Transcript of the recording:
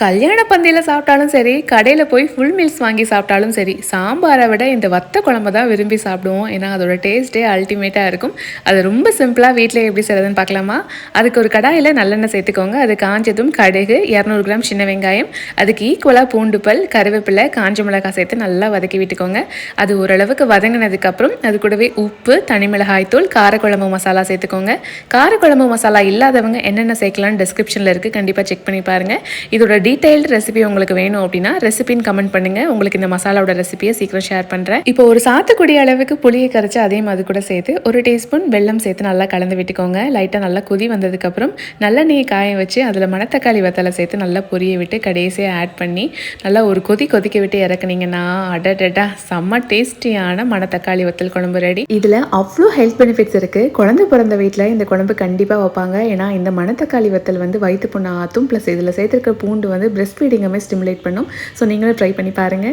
கல்யாண பந்தியில் சாப்பிட்டாலும் சரி கடையில் போய் ஃபுல் மீல்ஸ் வாங்கி சாப்பிட்டாலும் சரி சாம்பாரை விட இந்த வத்த குழம்பு தான் விரும்பி சாப்பிடுவோம். ஏன்னா அதோட டேஸ்ட்டே அல்டிமேட்டாக இருக்கும். அது ரொம்ப சிம்பிளாக வீட்டில் எப்படி செய்கிறதுன்னு பார்க்கலாமா? அதுக்கு ஒரு கடாயில் நல்லெண்ணெய் சேர்த்துக்கோங்க. அது காஞ்சதும் கடுகு இரநூறு கிராம் சின்ன வெங்காயம் அதுக்கு ஈக்குவலாக பூண்டு பல் கருவேப்பிலை காஞ்ச மிளகாய் சேர்த்து நல்லா வதக்கி விட்டுக்கோங்க. அது ஓரளவுக்கு வதங்கினதுக்கப்புறம் அது கூடவே உப்பு தனி மிளகாய்த்தூள் காரக்குழம்பு மசாலா சேர்த்துக்கோங்க. காரக்குழம்பு மசாலா இல்லாதவங்க என்னென்ன சேர்க்கலாம்னு டிஸ்கிரிப்ஷனில் இருக்குது கண்டிப்பாக செக் பண்ணி பாருங்கள் இதோட டீட்டெயில்டு ரெசிபி உங்களுக்கு வேணும் அப்படின்னா ரெசிபின்னு கமெண்ட் பண்ணுங்கள் உங்களுக்கு இந்த மசாலாவோட ரெசிபியை சீக்கிரம் ஷேர் பண்ணுறேன் இப்போ ஒரு சாத்துக்குடி அளவுக்கு புளியை கரைச்சி அதையும் அது கூட சேர்த்து ஒரு டீஸ்பூன் வெல்லம் சேர்த்து நல்லா கலந்து விட்டுக்கோங்க. லைட்டாக நல்லா கொதி வந்ததுக்கப்புறம் நல்லெண்ணெயை காய வச்சு அதில் மணத்தக்காளி வத்தலை சேர்த்து நல்லா பொரிய விட்டு கடைசியாக ஆட் பண்ணி நல்லா ஒரு கொதி கொதிக்க விட்டு இறக்குனீங்கன்னா அடடடா செம்ம டேஸ்டியான மணத்தக்காளி வத்தல் குழம்பு ரெடி இதில் அவ்வளோ ஹெல்த் பெனிஃபிட்ஸ் இருக்குது குழந்தை பிறந்த வீட்டில் இந்த குழம்பு கண்டிப்பாக வைப்பாங்க. ஏன்னா இந்த மணத்தக்காளி வத்தல் வந்து வயிற்று புண்ணை ஆற்றும் ப்ளஸ் இதில் சேர்த்துருக்க பூண்டு வந்து வந்து பிரெஸ்ட் ஃபீடிங்கமே ஸ்டிமுலேட் பண்ணும். ஸோ நீங்களும் ட்ரை பண்ணி பாருங்கள்